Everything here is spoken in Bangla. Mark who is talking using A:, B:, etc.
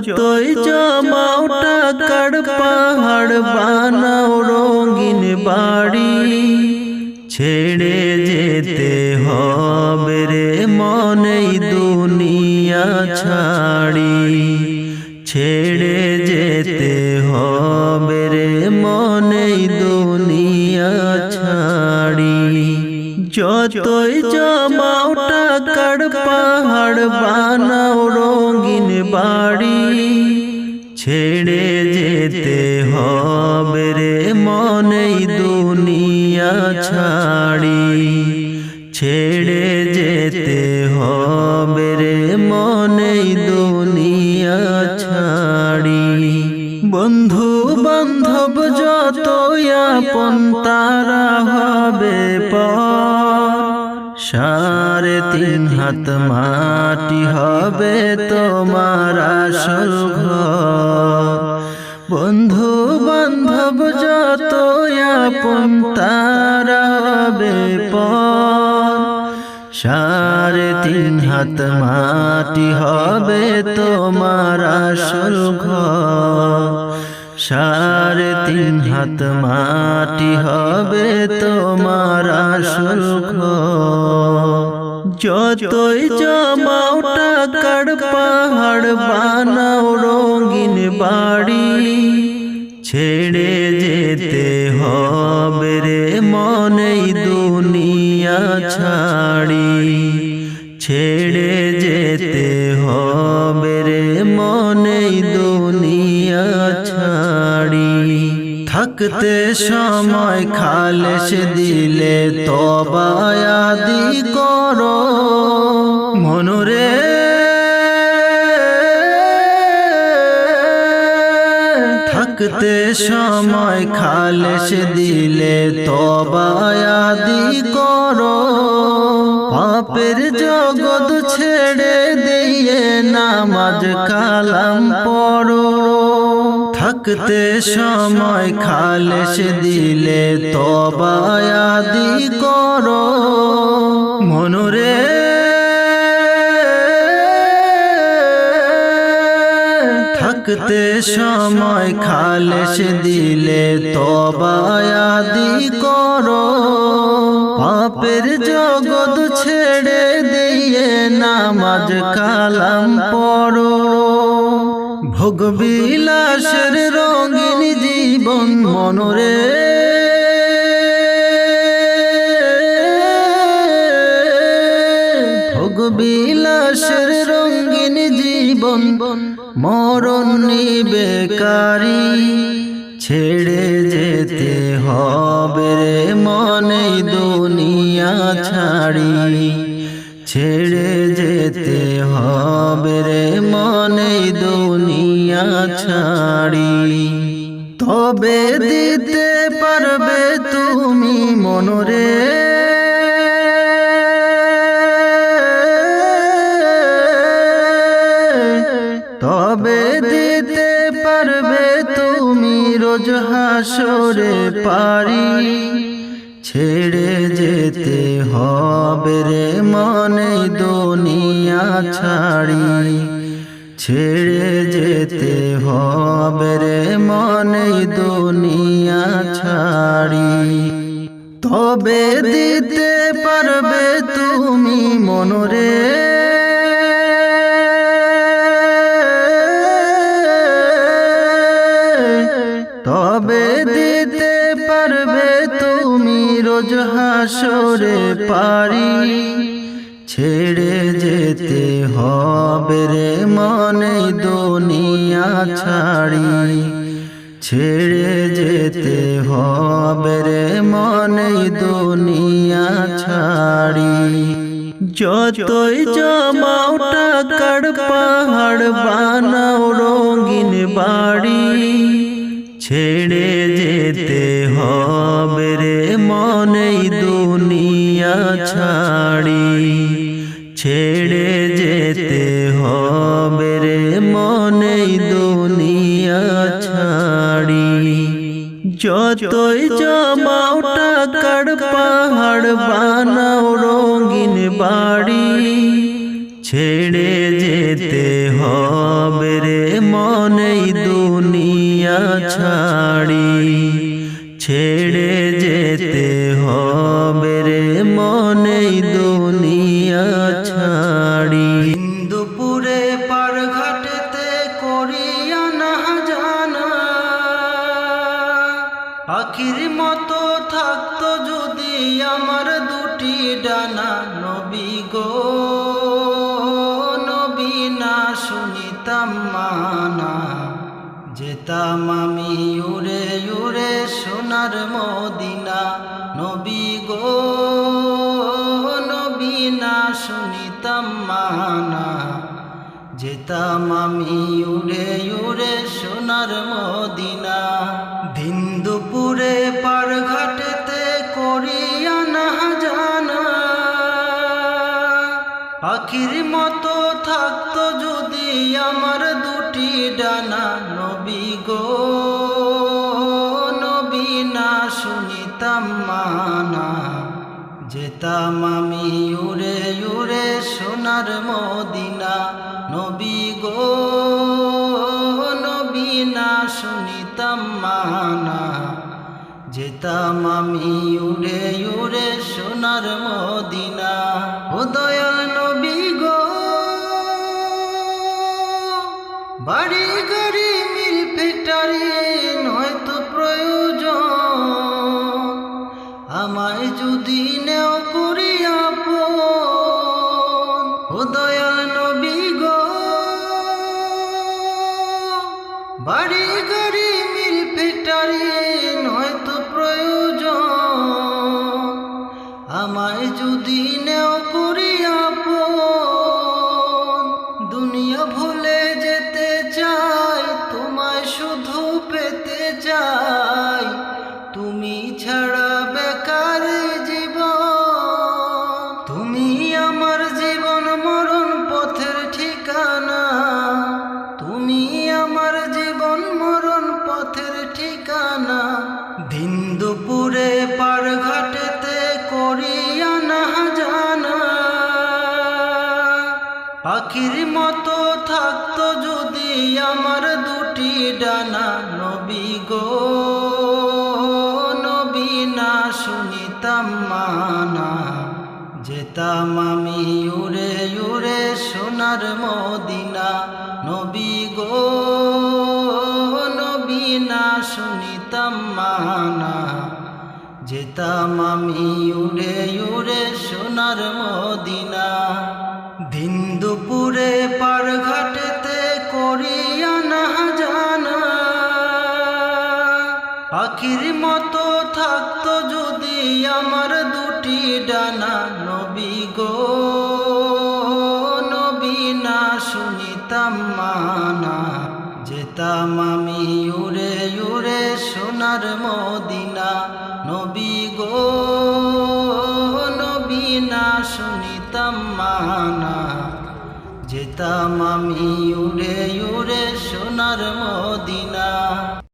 A: যতই জমাও টাকার পাহাড়? বানাও রঙিন বাড়ি। ছেড়ে যেতে হবে রে মনেই দুনিয়া ছাড়ি। ছেড়ে যেতে হবে রে মনেই দুনিয়া ছাড়ি। যতই জমাও টাকার পাহাড়? বানাও যেতে হবে রে মনেই দুনিয়া ছাড়ি। ছেড়ে যেতে হবে রে মনেই দুনিয়া ছাড়ি। বন্ধু বান্ধব যত আপন, তারা হবে সাড়ে তিন হাত মাটি হবে তোমার আসল ঘর। বন্ধু বান্ধব যত আপন, তারা সাড়ে তিন হাত মাটি হবে তোমার আসল ঘর। সাড়ে তিন হাত মাটি হবে তোমার আসল ঘর। যতই জমাও টাকার পাহাড় বানাও রঙিন বাড়ি। ছেড়ে যেতে হবে রে মনেই দুনিয়া ছাড়ি। ছেড়ে যেতে হবে রে মনেই দুনিয়া ছাড়ি। থাকতে সময় খালেস দিলে তবায়াদি করো। মনরে থাকতে সময় খালেস দিলে তবায়াদি করো। পাপের জগৎ ছেড়ে দিয়ে নামাজ কালাম পড়ো। থাকতে সময় খালেস দিলে তবায়াদি করো। মনরে থাকতে সময় খালেস দিলে তবায়াদি করো। পাপের জগৎ ছেড়ে দিয়ে নামাজ কালাম পড়ো। ভোগ বিলাসের রঙিন জীবন মনরে বিলাসের রঙিন জীবন, মরণ বেকারি ছেড়ে যেতে হবে রে মনে দুনিয়া ছাড়ি। ছেড়ে যেতে হবে রে মনে দুনিয়া ছাড়ি। তবে দিতে পারবে তুমি মনরে। তবে দিতে পারবে তুমি রোজ হাসরে পারি। ছেড়ে যেতে হবে রে মনে দুনিয়া ছাড়ি। ছেড়ে যেতে হবে রে মনে দুনিয়া ছাড়ি। তবে দিতে পারবে তুমি মনরে। রোজ হাসরে পারি ছেড়ে যেতে হবে রে মনে দুনিয়া ছাড়ি। ছেড়ে যেতে হবে রে মনে দুনিয়া ছাড়ি। যতই জমাও টাকার পাহাড় বানাও রঙিন বাড়ি, ছেড়ে যেতে হবে রে যতই জমাও কড় পাহাড় বানাও রঙিন বাড়ি, ছেড়ে যেতে হবে রে মনে দুনিয়া ছাড়ি, ছেড়ে যেতে ডানা নবী গো, নবী না শুনিতাম মানা। যেতাম আমি উড়ে উড়ে সোনার মদিনা। নবী গো, নবী না শুনিতাম মানা। যেতাম আমি উড়ে পাখির মতো থাকতো যদি আমার দুটি ডানা। নবী গো, নবী না শুনিতাম মানা। যেতাম আমি উড়ে উড়ে সোনার মদিনা। নবী গো, নবী না শুনিতাম মানা। যেতাম আমি উড়ে উড়ে সোনার মদিনা। ও বাড়ি গাড়ি মিল ফ্যাক্টরি নয়তো প্রয়োজন। আমায় যদি নেও করিয়া ও নবী গো। বাড়ি ঠিকানা? তুমি আমার জীবন মরণ পথের ঠিকানা। দিন দুপুরে পার ঘাটেতে করিয়া না জানা। পাখির মতো থাকতো যদি আমার দুটি ডানা। নবী গো, নবী না শুনিতাম মানা। যেতাম আমি উড়ে উড়ে সোনার মদিনা। নবী গো, নবী না শুনিতাম মানা যেতাম আমি উড়ে উড়ে সোনার মদিনা। দিন দুপুরে পার ঘাটেতে করিয়া না জানা। পাখির মতো থাকতো যদি আমার দুটি ডানা। নবী গো যেতাম আমি উড়ে উড়ে সোনার মদিনা, নবী গো, নবী না শুনিতাম মানা। যেতাম আমি উড়ে উড়ে সোনার মদিনা